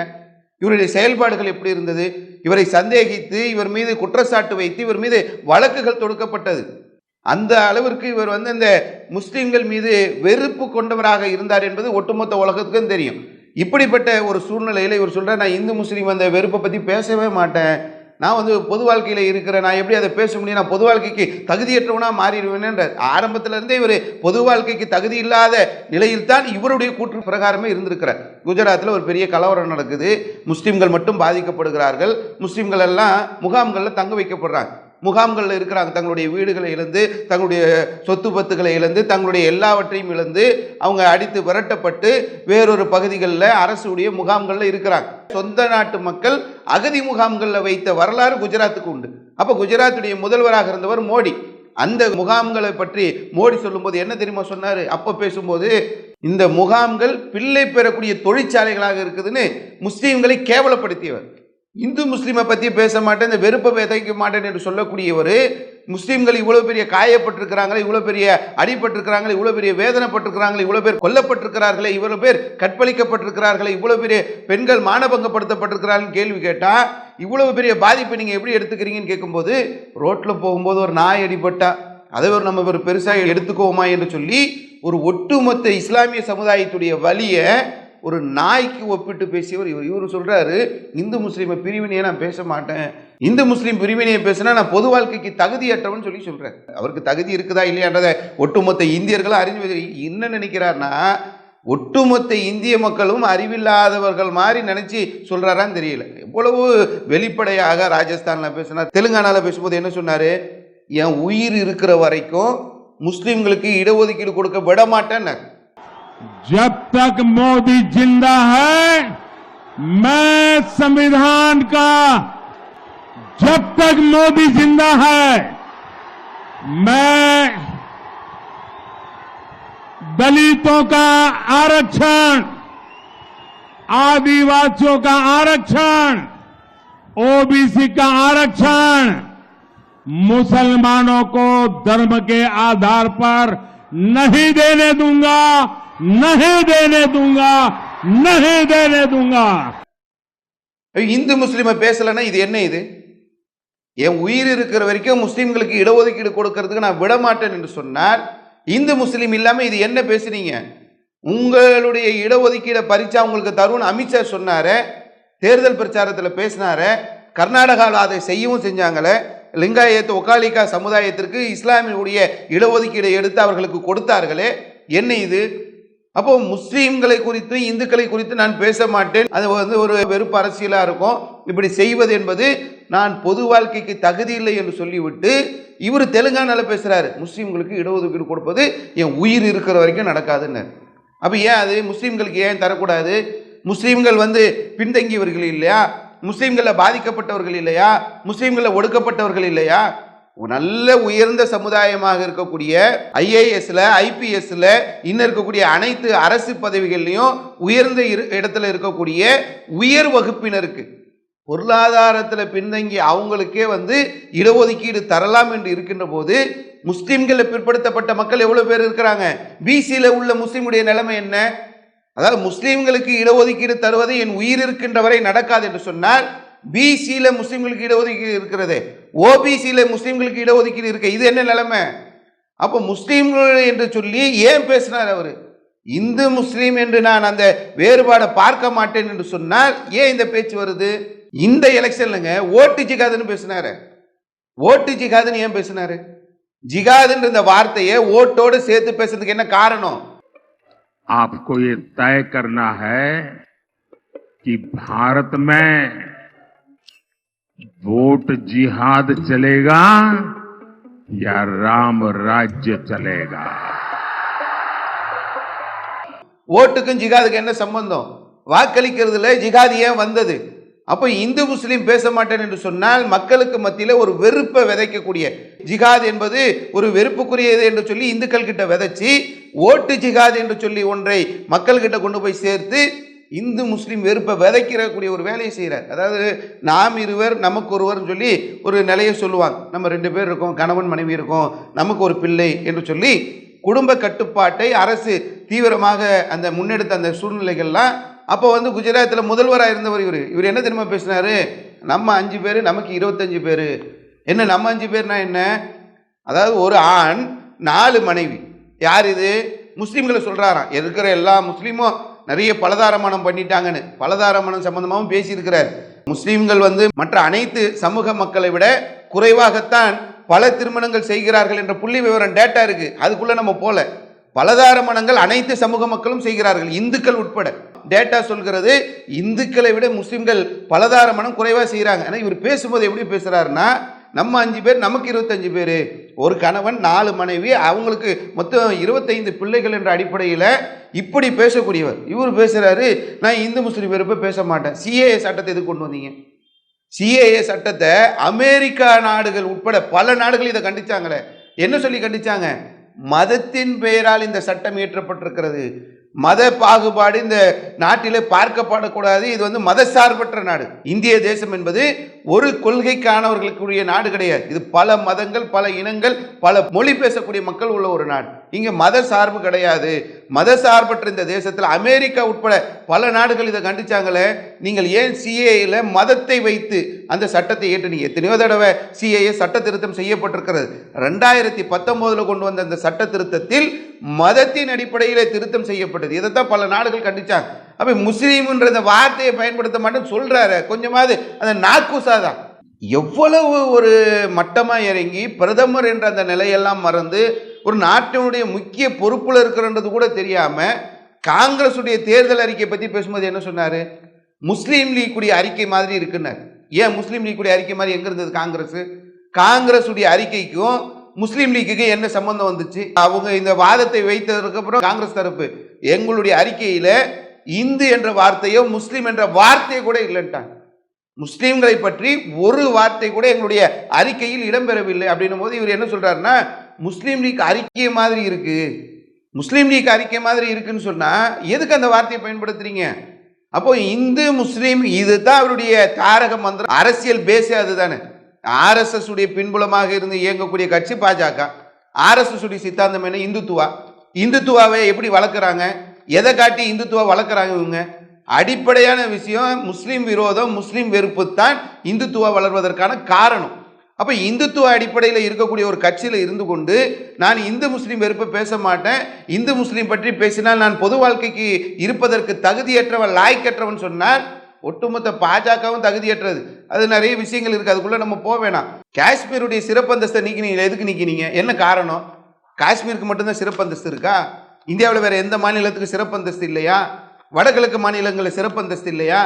இவருடைய செயல்பாடுகள் எப்படி இருந்தது? இவரை சந்தேகித்து இவர் மீது குற்றச்சாட்டு வைத்து இவர் மீது வழக்குகள் தொடுக்கப்பட்டது. அந்த அளவிற்கு இவர் வந்து இந்த முஸ்லீம்கள் மீது வெறுப்பு கொண்டவராக இருந்தார் என்பது ஒட்டுமொத்த உலகத்துக்கும் தெரியும். இப்படிப்பட்ட ஒரு சூழ்நிலையில் இவர் சொல்கிறார் நான் இந்து முஸ்லீம் அந்த வெறுப்பை பற்றி பேசவே மாட்டேன். நான் வந்து பொது வாழ்க்கையில் இருக்கிறேன். நான் எப்படி அதை பேச முடியும்? நான் பொது வாழ்க்கைக்கு தகுதியற்றவனாக மாறிடுவேன்ன்ற ஆரம்பத்திலேருந்தே இவர் பொது வாழ்க்கைக்கு தகுதி இல்லாத நிலையில் தான் இவருடைய கூற்று பிரகாரமே இருந்திருக்கிறார். குஜராத்தில் ஒரு பெரிய கலவரம் நடக்குது. முஸ்லீம்கள் மட்டும் பாதிக்கப்படுகிறார்கள். முஸ்லீம்கள் எல்லாம் முகாம்களில் தங்க வைக்கப்படுறாங்க. முகாம்களில் இருக்கிறாங்க. தங்களுடைய வீடுகளை இழந்து தங்களுடைய சொத்து பத்துகளை இழந்து தங்களுடைய எல்லாவற்றையும் இழந்து அவங்க அடித்து விரட்டப்பட்டு வேறொரு பகுதிகளில் அரசுடைய முகாம்களில் இருக்கிறாங்க. சொந்த நாட்டு மக்கள் அகதி முகாம்களில் வைத்த வரலாறு குஜராத்துக்கு உண்டு. அப்போ குஜராத்துடைய முதல்வராக இருந்தவர் மோடி. அந்த முகாம்களை பற்றி மோடி சொல்லும்போது என்ன தெரியுமா சொன்னார்? அப்போ பேசும்போது இந்த முகாம்கள் பிள்ளை பெறக்கூடிய தொழிற்சாலைகளாக இருக்குதுன்னு முஸ்லீம்களை கேவலப்படுத்தியவர். இந்து முஸ்லீமை பற்றி பேச மாட்டேன் இந்த வெறுப்பை விதைக்க மாட்டேன் என்று சொல்லக்கூடியவர் முஸ்லீம்கள் இவ்வளோ பெரிய காயப்பட்டிருக்கிறாங்களே இவ்வளோ பெரிய அடிபட்டிருக்கிறாங்களே இவ்வளோ பெரிய வேதனைப்பட்டிருக்கிறாங்களே இவ்வளோ பேர் கொல்லப்பட்டிருக்கிறார்களே இவ்வளோ பேர் கற்பழிக்கப்பட்டிருக்கிறார்களே இவ்வளோ பெரிய பெண்கள் மானபங்கப்படுத்தப்பட்டிருக்கிறார்கள் கேள்வி கேட்டால் இவ்வளோ பெரிய பாதிப்பை நீங்கள் எப்படி எடுத்துக்கிறீங்கன்னு கேட்கும்போது ரோட்டில் போகும்போது ஒரு நாய் அடிபட்டா அதை ஒரு நம்ம ஒரு பெருசாக எடுத்துக்குவோமா என்று சொல்லி ஒரு ஒட்டுமொத்த இஸ்லாமிய சமுதாயத்துடைய வழியை ஒரு நாய்க்கு ஒப்பிட்டு பேசியவர் இவர். இவர் சொல்கிறாரு இந்து முஸ்லீமை பிரிவினையை நான் பேச மாட்டேன். இந்து முஸ்லீம் பிரிவினையை பேசினா நான் பொது வாழ்க்கைக்கு தகுதியற்றவன் சொல்லி சொல்கிறேன் அவருக்கு தகுதி இருக்குதா இல்லையான்றதை ஒட்டுமொத்த இந்தியர்களும் அறிஞ்சு என்ன நினைக்கிறார்னா ஒட்டுமொத்த இந்திய மக்களும் அறிவில்லாதவர்கள் மாதிரி நினச்சி சொல்கிறாரான்னு தெரியல. எவ்வளவு வெளிப்படையாக ராஜஸ்தானில் பேசினார் தெலுங்கானாவில் பேசும்போது என்ன சொன்னார் என் உயிர் இருக்கிற வரைக்கும் முஸ்லீம்களுக்கு இடஒதுக்கீடு கொடுக்க விட மாட்டேன்னு जब तक मोदी ज़िंदा है, मैं संविधान का, जब तक मोदी ज़िंदा है, मैं दलितों का आरक्षण, आदिवासियों का आरक्षण, ओबीसी का आरक्षण, मुसलमानों को धर्म के आधार पर नहीं देने दूँगा। नहीं देने दूंगा नहीं देने दूंगा இந்து முஸ்லீமை பேசலைன்னா இது என்ன இது என் உயிர் இருக்கிற வரைக்கும் முஸ்லீம்களுக்கு இடஒதுக்கீடு கொடுக்கறதுக்கு நான் விட மாட்டேன் என்று சொன்னார் இந்து முஸ்லீம் இல்லாமல் இது என்ன பேசுறீங்க உங்களுடைய இடஒதுக்கீடை பறிச்சா உங்களுக்கு தருவோம்னு அமித்ஷா சொன்னாரு தேர்தல் பிரச்சாரத்தில் பேசினாரு கர்நாடகாவில் அதை செய்யவும் செஞ்சாங்களே லிங்காயத்து ஒகாலிகா சமுதாயத்திற்கு இஸ்லாமியுடைய இடஒதுக்கீடை எடுத்து அவர்களுக்கு கொடுத்தார்களே என்ன இது அப்போ முஸ்லீம்களை குறித்து இந்துக்களை குறித்து நான் பேச மாட்டேன். அது வந்து ஒரு வெறுப்பு அரசியலாக இருக்கும். இப்படி செய்வது என்பது நான் பொது வாழ்க்கைக்கு தகுதி இல்லை என்று சொல்லிவிட்டு இவர் தெலுங்கானால பேசுகிறாரு முஸ்லீம்களுக்கு இடஒதுக்கீடு கொடுப்பது என் உயிர் இருக்கிற வரைக்கும் நடக்காதுன்னு. அப்போ ஏன் அது? முஸ்லீம்களுக்கு ஏன் தரக்கூடாது? முஸ்லீம்கள் வந்து பின்தங்கியவர்கள் இல்லையா? முஸ்லீம்களில் பாதிக்கப்பட்டவர்கள் இல்லையா? முஸ்லீம்களில் ஒடுக்கப்பட்டவர்கள் இல்லையா? நல்ல உயர்ந்த சமுதாயமாக இருக்கக்கூடிய ஐஏஎஸ்ல ஐபிஎஸ்ல இன்னும் இருக்கக்கூடிய அனைத்து அரசு பதவிகள்லையும் உயர்ந்த இரு- இடத்துல இருக்கக்கூடிய உயர் வகுப்பினருக்கு பொருளாதாரத்தில் பின்தங்கி அவங்களுக்கே வந்து இடஒதுக்கீடு தரலாம் என்று இருக்கின்ற போது முஸ்லீம்களில் பிற்படுத்தப்பட்ட மக்கள் எவ்வளோ பேர் இருக்கிறாங்க? பிசியில் உள்ள முஸ்லீமுடைய நிலைமை என்ன? அதாவது முஸ்லீம்களுக்கு இடஒதுக்கீடு தருவது என் உயிர் இருக்கின்ற வரை நடக்காது என்று சொன்னால் பிசியில் முஸ்லீம்களுக்கு இடஒதுக்கீடு இருக்கிறது ஓபிசியில் முஸ்லீம்களுக்கு இடஒதுக்கீடு இருக்கு இது என்ன நிலைமை அப்போ முஸ்லீம்கள் என்று சொல்லி ஏன் பேசினார் அவர் இந்து முஸ்லீம் என்று நான் அந்த வேறுபாடை பார்க்க மாட்டேன் என்று சொன்னால் ஏன் இந்த பேச்சு வருது இந்த எலெக்ஷன்லங்க ஓட்டு ஜிகாதுன்னு பேசினாரு ஓட்டு ஜிகாதுன்னு ஏன் பேசினாரு ஜிகாதுன்ற இந்த வார்த்தையை ஓட்டோடு சேர்த்து பேசுறதுக்கு என்ன காரணம் आपको ये तय करना है कि भारत में वोट जिहाद चलेगा या राम राज्य चलेगा ஓட்டுக்கும் ஜிகாதுக்கு என்ன சம்பந்தம் வாக்களிக்கிறதுல ஜிகாது ஏன் வந்தது அப்போ இந்து முஸ்லீம் பேச மாட்டேன் என்று சொன்னால் மக்களுக்கு மத்தியில் ஒரு வெறுப்பை விதைக்கக்கூடிய ஜிகாத் என்பது ஒரு வெறுப்புக்குரியது என்று சொல்லி இந்துக்கள் கிட்ட விதைச்சி ஓட்டு ஜிகாத் என்று சொல்லி ஒன்றை மக்கள்கிட்ட கொண்டு போய் சேர்த்து இந்து முஸ்லீம் வெறுப்பை விதைக்கிறக்கூடிய ஒரு வேலையை செய்கிறார் அதாவது நாம் இருவர் நமக்கு ஒருவர்னு சொல்லி ஒரு நிலையை சொல்லுவாங்க. நம்ம ரெண்டு பேர் இருக்கோம் கணவன் மனைவி இருக்கோம் நமக்கு ஒரு பிள்ளை என்று சொல்லி குடும்ப கட்டுப்பாட்டை அரசு தீவிரமாக அந்த முன்னெடுத்த அந்த சூழ்நிலைகள்லாம் அப்போ வந்து குஜராத்தில் முதல்வராக இருந்தவர் இவர். இவர் என்ன தெரியுமா பேசினார்? நம்ம அஞ்சு பேர் நமக்கு இருபத்தஞ்சு பேர். என்ன நம்ம அஞ்சு பேர்னா என்ன? அதாவது ஒரு ஆண் நாலு மனைவி. யார் இது? முஸ்லீம்களை சொல்கிறாராம் இருக்கிற எல்லா முஸ்லீமும் நிறைய பலதாரமணம் பண்ணிட்டாங்கன்னு. பலதாரமணம் சம்பந்தமாகவும் பேசியிருக்கிறார். முஸ்லீம்கள் வந்து மற்ற அனைத்து சமூக மக்களை விட குறைவாகத்தான் பல திருமணங்கள் செய்கிறார்கள் என்ற புள்ளி விவரம் டேட்டா இருக்கு. அதுக்குள்ள நம்ம போல பலதார மனங்கள் அனைத்து சமூக மக்களும் செய்கிறார்கள். இந்துக்கள் உட்பட. டேட்டா சொல்கிறது இந்துக்களை விட முஸ்லீம்கள் பலதார மனம் குறைவாக செய்கிறாங்க ஆனால் இவர் பேசும்போது எப்படி பேசுகிறாருன்னா நம்ம அஞ்சு பேர் நமக்கு இருபத்தஞ்சு பேர். ஒரு கணவன் நாலு மனைவி அவங்களுக்கு மொத்தம் இருபத்தைந்து பிள்ளைகள் என்ற அடிப்படையில் இப்படி பேசக்கூடியவர். இவர் பேசுகிறாரு நான் இந்து முஸ்லீம் வெறுப்பை பேச மாட்டேன். சிஏஏ சட்டத்தை எதுக்கு கொண்டு வந்தீங்க? சிஏஏ சட்டத்தை அமெரிக்கா நாடுகள் உட்பட பல நாடுகள் இதை கண்டிச்சாங்களே. என்ன சொல்லி கண்டிச்சாங்க? மதத்தின் பெயரால் இந்த சட்டம் இயற்றப்பட்டிருக்கிறது. மத பாகுபாடு இந்த நாட்டிலே பார்க்கப்படக்கூடாது. இது வந்து மதசார்பற்ற நாடு. இந்திய தேசம் என்பது ஒரு கொள்கைக்கானவர்களுக்குரிய நாடு கிடையாது. இது பல மதங்கள் பல இனங்கள் பல மொழி பேசக்கூடிய மக்கள் உள்ள ஒரு நாடு. இங்கே மத சார்பு கிடையாது. மத சார்பற்ற இந்த தேசத்தில் அமெரிக்கா உட்பட பல நாடுகள் இதை கண்டிச்சாங்களே. நீங்கள் ஏன் சிஏயில் மதத்தை வைத்து அந்த சட்டத்தை ஏற்றுனீங்க எத்தனையோ தடவை சிஏஏ சட்ட திருத்தம் செய்யப்பட்டிருக்கிறது. ரெண்டாயிரத்தி பத்தொம்போதில் கொண்டு வந்த அந்த சட்ட திருத்தத்தில் மதத்தின் அடிப்படையில் திருத்தம் செய்யப்பட்டது. இதைத்தான் பல நாடுகள் கண்டிச்சாங்க. அப்போ முஸ்லீம்ன்ற இந்த வார்த்தையை பயன்படுத்த மாட்டேன்னு சொல்கிறாரு கொஞ்சமாவது அந்த நாக்கூசாதான் எவ்வளவு ஒரு மட்டமாக இறங்கி பிரதமர் என்ற அந்த நிலையெல்லாம் மறந்து ஒரு நாட்டினுடைய முக்கிய பொறுப்பில் இருக்கிறன்றது கூட தெரியாமல் காங்கிரஸுடைய தேர்தல் அறிக்கையை பற்றி பேசும்போது என்ன சொன்னார்? முஸ்லீம் லீக் கூடிய அறிக்கை மாதிரி இருக்குன்னார். ஏன் முஸ்லீம் லீக் கூடிய அறிக்கை மாதிரி எங்கே இருந்தது காங்கிரஸ்? காங்கிரஸுடைய அறிக்கைக்கும் முஸ்லீம் லீக்குக்கு என்ன சம்பந்தம் வந்துச்சு? அவங்க இந்த வாதத்தை வைத்ததுக்கப்புறம் அப்புறம் காங்கிரஸ் தரப்பு எங்களுடைய அறிக்கையில் இந்து என்ற வார்த்தையோ முஸ்லீம் என்ற வார்த்தையோ கூட இல்லைன்ட்டாங்க. முஸ்லீம்களை பற்றி ஒரு வார்த்தை கூட எங்களுடைய அறிக்கையில் இடம்பெறவில்லை அப்படின்னும் போது இவர் என்ன சொல்கிறாருன்னா முஸ்லீம் லீக் அறிக்கை மாதிரி இருக்கு. முஸ்லீம் லீக் அறிக்கை மாதிரி இருக்குன்னு சொன்னால் எதுக்கு அந்த வார்த்தையை பயன்படுத்துறீங்க? அப்போ இந்து முஸ்லீம் இதுதான் அவருடைய தாரக மந்திரம். அரசியல் பேஸே அதுதானே. ஆர்எஸ்எஸ் உடைய பின்புலமாக இருந்து இயங்கக்கூடிய கட்சி பாஜக. ஆர்எஸ்எஸ் உடைய சித்தாந்தம் என்ன? இந்துத்துவா. இந்துத்துவாவை எப்படி வளர்க்குறாங்க? எதை காட்டி இந்துத்துவா வளர்க்குறாங்க இவங்க? அடிப்படையான விஷயம் முஸ்லீம் விரோதம் முஸ்லீம் வெறுப்பு தான் இந்துத்துவா வளர்வதற்கான காரணம். அப்போ இந்துத்துவ அடிப்படையில் இருக்கக்கூடிய ஒரு கட்சியில் இருந்து கொண்டு நான் இந்து முஸ்லீம் வெறுப்பை பேச மாட்டேன். இந்து முஸ்லீம் பற்றி பேசினால் நான் பொது வாழ்க்கைக்கு இருப்பதற்கு தகுதியற்றவன் லாய்க்கற்றவன் சொன்னால் ஒட்டுமொத்த பாஜகவும் தகுதியற்றது. அது நிறைய விஷயங்கள் இருக்குது அதுக்குள்ளே நம்ம போக வேணாம். காஷ்மீருடைய சிறப்பு அந்தஸ்தை நீக்கினீங்க எதுக்கு நீக்கினீங்க? என்ன காரணம்? காஷ்மீருக்கு மட்டும்தான் சிறப்பு அந்தஸ்து இருக்கா? இந்தியாவில் வேறு எந்த மாநிலத்துக்கு சிறப்பு அந்தஸ்து இல்லையா? வடகிழக்கு மாநிலங்களில் சிறப்பு அந்தஸ்து இல்லையா?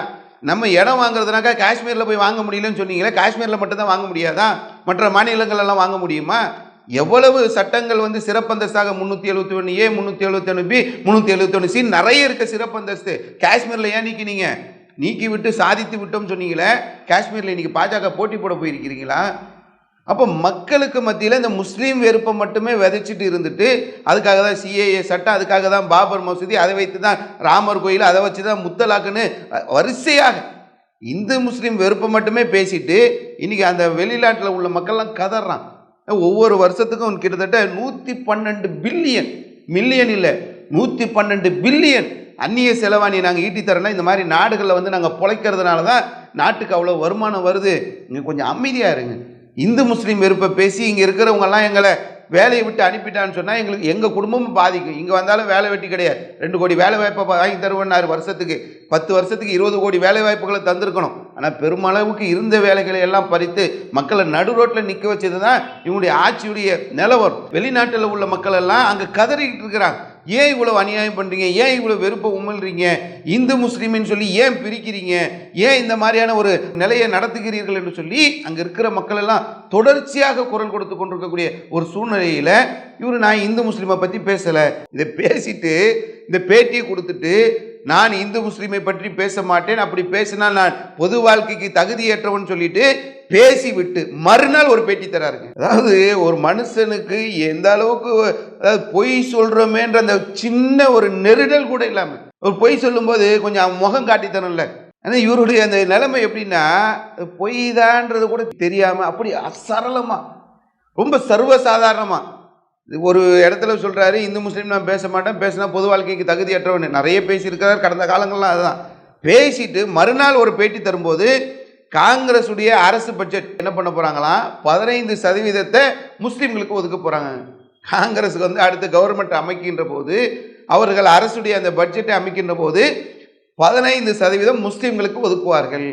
நம்ம இடம் வாங்குறதுனாக்கா காஷ்மீரில் போய் வாங்க முடியலன்னு சொன்னீங்களே காஷ்மீரில் மட்டும்தான் வாங்க முடியாதா? மற்ற மாநிலங்களெல்லாம் வாங்க முடியுமா? எவ்வளவு சட்டங்கள் வந்து சிறப்பந்தஸ்தாக முந்நூற்றி எழுபத்தி ஒன்று ஏ முந்நூற்றி எழுபத்தொன்று பி முந்நூற்றி எழுபத்தொன்று சி நிறைய இருக்க சிறப்பந்தஸ்து. காஷ்மீரில் ஏன் நீக்கினீங்க? நீக்கி விட்டு சாதித்து விட்டோம்னு சொன்னீங்களே காஷ்மீரில் இன்றைக்கி பாஜக போட்டி போட போயிருக்கிறீங்களா? அப்போ மக்களுக்கு மத்தியில் இந்த முஸ்லீம் வெறுப்பை மட்டுமே விதைச்சிட்டு இருந்துட்டு அதுக்காக தான் சிஏஏ சட்டம் அதுக்காக தான் பாபர் மசூதி அதை வைத்து தான் ராமர் கோயில் அதை வச்சு தான் முத்தலாக்குன்னு வரிசையாக இந்து முஸ்லீம் வெறுப்பை மட்டுமே பேசிட்டு இன்றைக்கி அந்த வெளிநாட்டில் உள்ள மக்கள்லாம் கதறான் ஒவ்வொரு வருஷத்துக்கும் கிட்டத்தட்ட நூற்றி பன்னெண்டு பில்லியன் மில்லியன் இல்லை நூற்றி பன்னெண்டு பில்லியன் அந்நிய செலவாணி நாங்கள் ஈட்டி தரோன்னா இந்த மாதிரி நாடுகளில் வந்து நாங்கள் பொழைக்கிறதுனால தான் நாட்டுக்கு அவ்வளோ வருமானம் வருது. இங்கே கொஞ்சம் அமைதியாக இருங்க. இந்து முஸ்லீம் வெறுப்பை பேசி இங்கே இருக்கிறவங்கெல்லாம் எங்களை வேலையை விட்டு அனுப்பிட்டான்னு சொன்னால் எங்களுக்கு எங்கள் குடும்பமும் பாதிக்கும். இங்கே வந்தாலும் வேலை வெட்டி கிடையாது. ரெண்டு கோடி வேலை வாய்ப்பை வாங்கி தருவேன்னாரு வருஷத்துக்கு. பத்து வருஷத்துக்கு இருபது கோடி வேலை வாய்ப்புகளை தந்திருக்கணும். ஆனால் பெருமளவுக்கு இருந்த வேலைகளை எல்லாம் பறித்து மக்களை நடு ரோட்டில் நிற்க வச்சது தான் இவங்களுடைய ஆட்சியுடைய நிலவரம். வெளிநாட்டில் உள்ள மக்கள் எல்லாம் அங்கே கதறிக்கிட்டு இருக்கிறாங்க. ஏன் இவ்வளோ அநியாயம் பண்ணுறீங்க ஏன் இவ்வளோ வெறுப்பை உமிழ்றீங்க? இந்து முஸ்லீம்னு சொல்லி ஏன் பிரிக்கிறீங்க? ஏன் இந்த மாதிரியான ஒரு நிலையை நடத்துகிறீர்கள் என்று சொல்லி அங்கே இருக்கிற மக்கள் எல்லாம் தொடர்ச்சியாக குரல் கொடுத்து கொண்டிருக்கக்கூடிய ஒரு சூழ்நிலையில் இவர் நான் இந்து முஸ்லீமை பற்றி பேசலை. இதை பேசிட்டு இந்த பேட்டியை கொடுத்துட்டு நான் இந்து முஸ்லீமை பற்றி பேச மாட்டேன். அப்படி பேசினால் நான் பொது வாழ்க்கைக்கு தகுதியேற்றவன் சொல்லிட்டு பேசிவிட்டு மறுநாள் ஒரு பேட்டி தராருங்க. அதாவது ஒரு மனுஷனுக்கு எந்த அளவுக்கு அதாவது பொய் சொல்றோமேன்ற அந்த சின்ன ஒரு நெருடல் கூட இல்லாம ஒரு பொய் சொல்லும்போது கொஞ்சம் அவன் முகம் காட்டித்தரம்ல ஆனால் இவருடைய அந்த நிலைமை எப்படின்னா பொய் தான்றது கூட தெரியாமல் அப்படி அசரளமாக ரொம்ப சர்வசாதாரணமாக ஒரு இடத்துல சொல்கிறாரு இந்து முஸ்லீம் நான் பேச மாட்டேன் பேசினா பொது வாழ்க்கைக்கு தகுதியற்றவன். நிறைய பேசியிருக்கிறார் கடந்த காலங்கள்லாம் அதுதான். பேசிட்டு மறுநாள் ஒரு பேட்டி தரும்போது காங்கிரஸுடைய அரசு பட்ஜெட் என்ன பண்ண போறாங்களாம் பதினைந்து சதவீதத்தை முஸ்லீம்களுக்கு ஒதுக்க போகிறாங்க காங்கிரஸுக்கு வந்து அடுத்த கவர்மெண்ட் அமைக்கின்ற போது அவர்கள் அரசுடைய அந்த பட்ஜெட்டை அமைக்கின்ற போது பதினைந்து சதவீதம் முஸ்லீம்களுக்கு ஒதுக்குவார்கள்.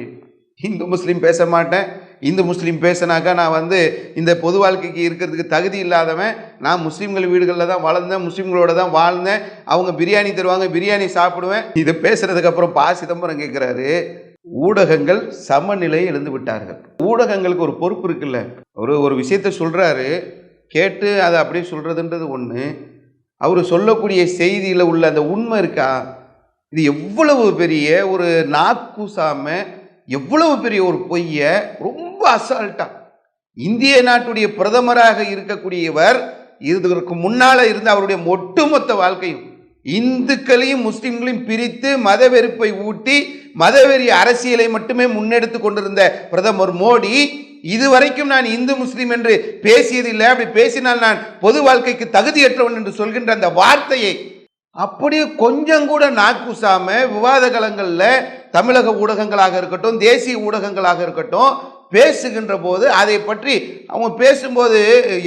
இந்து முஸ்லீம் பேச மாட்டேன். இந்து முஸ்லீம் பேசினாக்கா நான் வந்து இந்த பொது வாழ்க்கைக்கு இருக்கிறதுக்கு தகுதி இல்லாதவன். நான் முஸ்லீம்கள் வீடுகளில் தான் வளர்ந்தேன் முஸ்லீம்களோட தான் வாழ்ந்தேன். அவங்க பிரியாணி தருவாங்க பிரியாணி சாப்பிடுவேன். இதை பேசுகிறதுக்கப்புறம் பா சிதம்பரம் கேட்குறாரு ஊடகங்கள் சமநிலை இழந்து விட்டார்கள். ஊடகங்களுக்கு ஒரு பொறுப்பு இருக்குல்ல. ஒரு ஒரு விஷயத்த சொல்கிறாரு கேட்டு அதை அப்படியே சொல்கிறதுன்றது ஒன்று அவர் சொல்லக்கூடிய செய்தியில் உள்ள அந்த உண்மை இருக்கா? இது எவ்வளவு பெரிய ஒரு நாக்கூசாம எவ்வளவு பெரிய ஒரு பொய்ய ரொம்ப அசால்ட்டா. இந்திய நாட்டுடைய பிரதமராக இருக்கக்கூடியவர் இதற்கு முன்னால் இருந்த அவருடைய ஒட்டுமொத்த வாழ்க்கையும் இந்துக்களையும் முஸ்லீம்களையும் பிரித்து மதவெறுப்பை ஊட்டி மதவெறி அரசியலை மட்டுமே முன்னெடுத்து கொண்டிருந்த பிரதமர் மோடி இதுவரைக்கும் நான் இந்து முஸ்லீம் என்று பேசியதில்லை. அப்படி பேசினால் நான் பொது வாழ்க்கைக்கு தகுதியற்றவன் என்று சொல்கின்ற அந்த வார்த்தையை அப்படியே கொஞ்சம் கூட நாக்குசாம விவாத களங்களில் தமிழக ஊடகங்களாக இருக்கட்டும் தேசிய ஊடகங்களாக இருக்கட்டும் பேசுகின்ற போது அதை பற்றி அவங்க பேசும்போது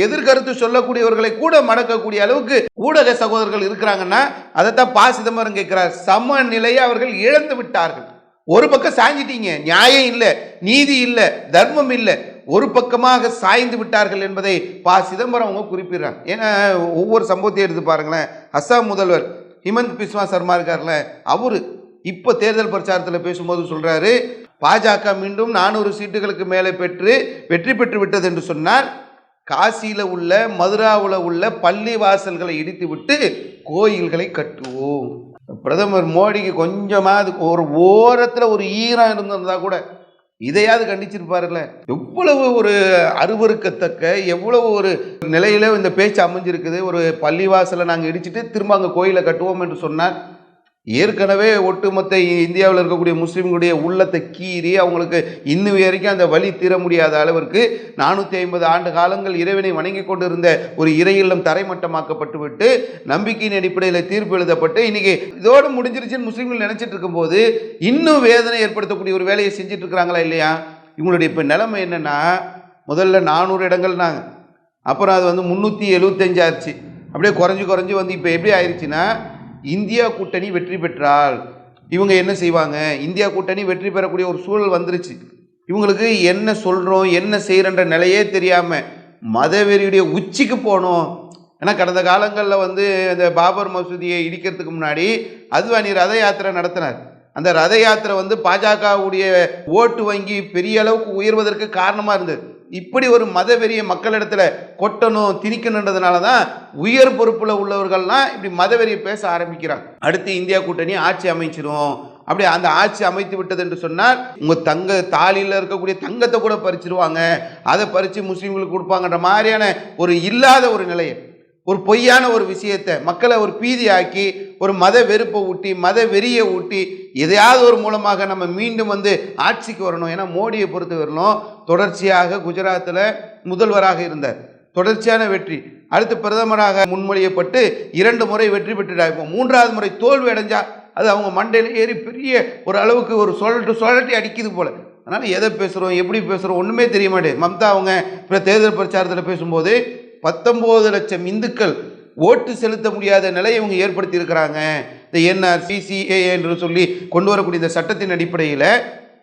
எதிர்கருத்து சொல்லக்கூடியவர்களை கூட மடக்கக்கூடிய அளவுக்கு ஊடக சகோதரர்கள் இருக்கிறாங்கன்னா அதைத்தான் பா சிதம்பரம் கேட்கிறார். சமநிலையை அவர்கள் இழந்து விட்டார்கள். ஒரு பக்கம் சாஞ்சிட்டீங்க நியாயம் இல்லை நீதி இல்லை தர்மம் இல்லை ஒரு பக்கமாக சாய்ந்து விட்டார்கள் என்பதை பா. சிதம்பரம் அவங்க குறிப்பிடுறாங்க. ஏன்னா ஒவ்வொரு சம்பவத்தையும் எடுத்து பாருங்களேன். அஸ்ஸாம் முதல்வர் ஹிமந்த் பிஸ்வா சர்மா இருக்கார்ல அவரு இப்போ தேர்தல் பிரச்சாரத்தில் பேசும்போது சொல்கிறாரு பாஜக மீண்டும் நானூறு சீட்டுகளுக்கு மேலே பெற்று வெற்றி பெற்று விட்டது என்று சொன்னார். காசியில் உள்ள மதுராவில் உள்ள பள்ளி வாசல்களை இடித்து விட்டு கோயில்களை கட்டுவோம். பிரதமர் மோடிக்கு கொஞ்சமாவது ஒரு ஓரத்தில் ஒரு ஈரம் இருந்திருந்தா கூட இதையாவது கண்டிச்சிருப்பாருல்ல எவ்வளவு ஒரு அருவருக்கத்தக்க எவ்வளவு ஒரு நிலையில இந்த பேச்சு அமைஞ்சிருக்குது. ஒரு பள்ளிவாசலை நாங்கள் இடிச்சிட்டு திரும்ப அங்கே கோயிலை கட்டுவோம் என்று சொன்னார் ஏற்கனவே ஒட்டுமொத்த இந்தியாவில் இருக்கக்கூடிய முஸ்லீம்களுடைய உள்ளத்தை கீறி அவங்களுக்கு இன்னும் வரைக்கும் அந்த வழி தீர முடியாத அளவிற்கு நானூற்றி ஐம்பது ஆண்டு காலங்கள் இறைவனை வணங்கி கொண்டிருந்த ஒரு இறையில்லம் தரைமட்டமாக்கப்பட்டுவிட்டு நம்பிக்கையின் அடிப்படையில் தீர்ப்பு எழுதப்பட்டு இன்னைக்கு இதோடு முடிஞ்சிருச்சுன்னு முஸ்லீம்கள் நினச்சிட்டு இருக்கும்போது இன்னும் வேதனை ஏற்படுத்தக்கூடிய ஒரு வேலையை செஞ்சுட்டு இருக்கிறாங்களா இல்லையா? இவங்களுடைய இப்போ நிலைமை என்னென்னா முதல்ல நானூறு இடங்கள்னாங்க அப்புறம் அது வந்து முந்நூற்றி எழுபத்தஞ்சாயிருச்சு அப்படியே குறைஞ்சி குறைஞ்சி வந்து இப்போ எப்படி ஆயிடுச்சுன்னா இந்தியா கூட்டணி வெற்றி பெற்றால் இவங்க என்ன செய்வாங்க? இந்தியா கூட்டணி வெற்றி பெறக்கூடிய ஒரு சூழல் வந்துருச்சு. இவங்களுக்கு என்ன சொல்கிறோம் என்ன செய்கிறன்ற நிலையே தெரியாமல் மதவெறியுடைய உச்சிக்கு போகணும் ஏன்னா கடந்த காலங்களில் வந்து இந்த பாபர் மசூதியை இடிக்கிறதுக்கு முன்னாடி அத்வானி ரத யாத்திரை நடத்தினார். அந்த ரத யாத்திரை வந்து பாஜகவுடைய ஓட்டு வங்கி பெரிய அளவுக்கு உயர்வதற்கு காரணமாக இருந்தது. இப்படி ஒரு மதவெறிய மக்களிடத்தில் கொட்டணும் திணிக்கணுன்றதுனால தான் உயர் பொறுப்பில் உள்ளவர்கள்லாம் இப்படி மதவெறியை பேச ஆரம்பிக்கிறாங்க. அடுத்து இந்தியா கூட்டணி ஆட்சி அமைச்சிரும். அப்படி அந்த ஆட்சி அமைத்து விட்டது என்று சொன்னால் உங்கள் தங்க தாலியில் இருக்கக்கூடிய தங்கத்தை கூட பறிச்சிருவாங்க. அதை பறித்து முஸ்லீம்களுக்கு கொடுப்பாங்கன்ற மாதிரியான ஒரு இல்லாத ஒரு நிலையை. ஒரு பொய்யான ஒரு விஷயத்தை மக்களை ஒரு பீதியாக்கி ஒரு மத வெறுப்பை ஊட்டி மத வெறியை ஊட்டி எதையாவது ஒரு மூலமாக நம்ம மீண்டும் வந்து ஆட்சிக்கு வரணும். ஏன்னா மோடியை பொறுத்து வரணும் தொடர்ச்சியாக குஜராத்தில் முதல்வராக இருந்தார். தொடர்ச்சியான வெற்றி. அடுத்து பிரதமராக முன்மொழியப்பட்டு இரண்டு முறை வெற்றி பெற்றுட்டார். இப்போ மூன்றாவது முறை தோல்வி அடைஞ்சா அது அவங்க மண்டையில் ஏறி பெரிய ஒரு அளவுக்கு ஒரு சுழட்டு சுழட்டி அடிக்குது போல. அதனால் எதை பேசுகிறோம் எப்படி பேசுகிறோம் ஒன்றுமே தெரிய மாட்டேன் மம்தா அவங்க இப்போ தேர்தல் பிரச்சாரத்தில் பேசும்போது பத்தொம்போது லட்சம் இந்துக்கள் ஓட்டு செலுத்த முடியாத நிலையை இவங்க ஏற்படுத்தியிருக்கிறாங்க. இந்த என்ஆர் சிசிஏ என்று சொல்லி கொண்டு வரக்கூடிய இந்த சட்டத்தின் அடிப்படையில்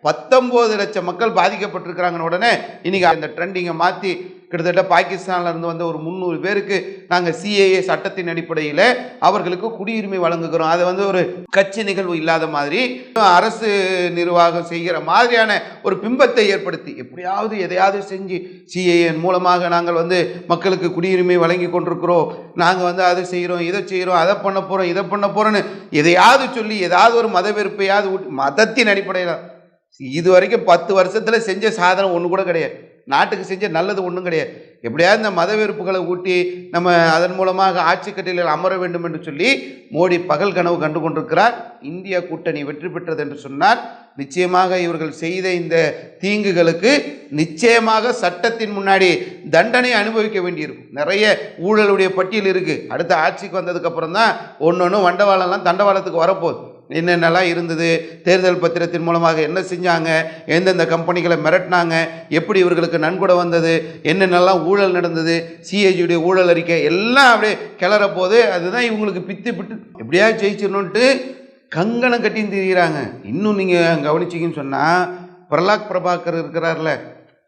பத்தொம்போது லட்சம் மக்கள் பாதிக்கப்பட்டிருக்கிறாங்கன்னு உடனே இன்றைக்கி அந்த ட்ரெண்டிங்கை மாற்றி கிட்டத்தட்ட பாகிஸ்தான்லேருந்து வந்த ஒரு முந்நூறு பேருக்கு நாங்கள் சிஏஏ சட்டத்தின் அடிப்படையில் அவர்களுக்கு குடியுரிமை வழங்குகிறோம். அது வந்து ஒரு கட்சி நிகழ்வு இல்லாத மாதிரி அரசு நிர்வாகம் செய்கிற மாதிரியான ஒரு பிம்பத்தை ஏற்படுத்தி எப்படியாவது எதையாவது செஞ்சு சிஏஏ மூலமாக நாங்கள் வந்து மக்களுக்கு குடியுரிமை வழங்கி கொண்டிருக்கிறோம். நாங்கள் வந்து அதை செய்கிறோம் இதை செய்கிறோம் அதை பண்ண போகிறோம் இதை பண்ண போகிறோன்னு எதையாவது சொல்லி ஏதாவது ஒரு மத வெறுப்பையாவது மதத்தின் அடிப்படையில். இது வரைக்கும் பத்து வருஷத்தில் செஞ்ச சாதனம் ஒன்று கூட கிடையாது. நாட்டுக்கு செஞ்ச நல்லது ஒன்றும் கிடையாது. எப்படியாவது இந்த மத வெறுப்புகளை ஊட்டி நம்ம அதன் மூலமாக ஆட்சி கட்டிலில் அமர வேண்டும் என்று சொல்லி மோடி பகல் கனவு கண்டு கொண்டிருக்கிறார். இந்திய கூட்டணி வெற்றி பெற்றது என்று சொன்னார் நிச்சயமாக இவர்கள் செய்த இந்த தீங்குகளுக்கு நிச்சயமாக சட்டத்தின் முன்னாடி தண்டனை அனுபவிக்க வேண்டியிருக்கும். நிறைய ஊழலுடைய பட்டியல் இருக்குது அடுத்த ஆட்சிக்கு வந்ததுக்கப்புறம் தான் ஒன்று ஒன்று வண்டவாளம்லாம் தண்டவாளத்துக்கு வரப்போகுது. என்னென்னலாம் இருந்தது தேர்தல் பத்திரத்தின் மூலமாக என்ன செஞ்சாங்க எந்தெந்த கம்பெனிகளை மிரட்டினாங்க எப்படி இவர்களுக்கு நன்கொடை வந்தது என்னென்னலாம் ஊழல் நடந்தது சிஏஜியுடைய ஊழல் அறிக்கை எல்லாம் அப்படியே கிளற போது அதுதான் இவங்களுக்கு பித்து பிட்டு. எப்படியா ஜெயிச்சிடணுன்ட்டு கங்கணம் கட்டின்னு திரிகிறாங்க இன்னும் நீங்கள் கவனிச்சிங்கன்னு சொன்னால் பிரலாக் பிரபாகர் இருக்கிறார்ல.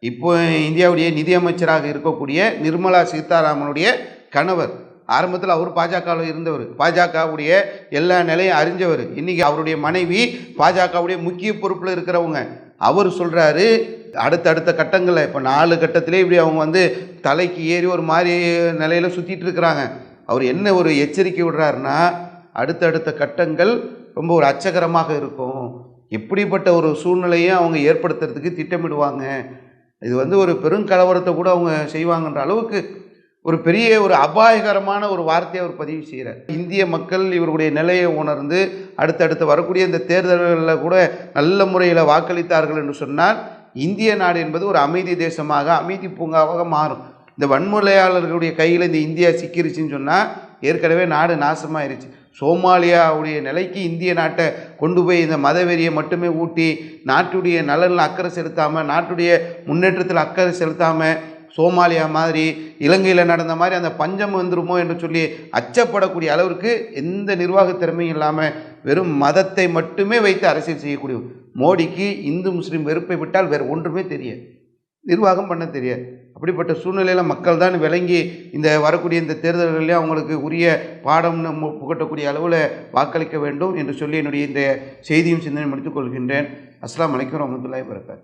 இப்போ இந்தியாவுடைய நிதியமைச்சராக இருக்கக்கூடிய நிர்மலா சீதாராமனுடைய கணவர். ஆரம்பத்தில் அவர் பாஜகவில் இருந்தவர். பாஜகவுடைய எல்லா நிலையும் அறிஞ்சவர். இன்றைக்கி அவருடைய மனைவி பாஜகவுடைய முக்கிய பொறுப்பில் இருக்கிறவங்க. அவர் சொல்கிறாரு அடுத்தடுத்த கட்டங்களில் இப்போ நாலு கட்டத்திலே இப்படி அவங்க வந்து தலைக்கு ஏறி ஒரு மாதிரி நிலையில் சுற்றிட்டு இருக்கிறாங்க. அவர் என்ன ஒரு எச்சரிக்கை விடுறாருன்னா அடுத்தடுத்த கட்டங்கள் ரொம்ப ஒரு அச்சகரமாக இருக்கும். எப்படிப்பட்ட ஒரு சூழ்நிலையை அவங்க ஏற்படுத்துறதுக்கு திட்டமிடுவாங்க. இது வந்து ஒரு பெருங்கலவரத்தை கூட அவங்க செய்வாங்கன்ற அளவுக்கு ஒரு பெரிய ஒரு அபாயகரமான ஒரு வார்த்தையை அவர் பதிவு செய்கிறார். இந்திய மக்கள் இவருடைய நிலையை உணர்ந்து அடுத்தடுத்து வரக்கூடிய இந்த தேர்தல்களில் கூட நல்ல முறையில் வாக்களித்தார்கள் என்று சொன்னால் இந்திய நாடு என்பது ஒரு அமைதி தேசமாக அமைதி பூங்காவாக மாறும். இந்த வன்முறையாளர்களுடைய கையில் இந்த இந்தியா சிக்கிருச்சுன்னு சொன்னால் ஏற்கனவே நாடு நாசமாயிருச்சு. சோமாலியாவுடைய நிலைக்கு இந்திய நாட்டை கொண்டு போய் இந்த மதவெறியை மட்டுமே ஊட்டி நாட்டுடைய நலனில் அக்கறை செலுத்தாமல் நாட்டுடைய முன்னேற்றத்தில் அக்கறை செலுத்தாமல் சோமாலியா மாதிரி இலங்கையில் நடந்த மாதிரி அந்த பஞ்சம் வந்துருமோ என்று சொல்லி அச்சப்படக்கூடிய அளவிற்கு எந்த நிர்வாக திறமையும் இல்லாமல் வெறும் மதத்தை மட்டுமே வைத்து அரசியல் செய்யக்கூடிய மோடிக்கு இந்து முஸ்லீம் வெறுப்பை விட்டால் வேறு ஒன்றுமே தெரிய நிர்வாகம் பண்ண தெரியாது. அப்படிப்பட்ட சூழ்நிலையில் மக்கள் தான் விளங்கி இந்த வரக்கூடிய இந்த தேர்தல்களிலே அவங்களுக்கு உரிய பாடம் புகட்டக்கூடிய அளவில் வாக்களிக்க வேண்டும் என்று சொல்லி என்னுடைய இந்த செய்தியும் சிந்தனை முடித்துக் கொள்கின்றேன். அஸ்லாம் அலைக்கும் வரமத்துல்லாய் வரகாத்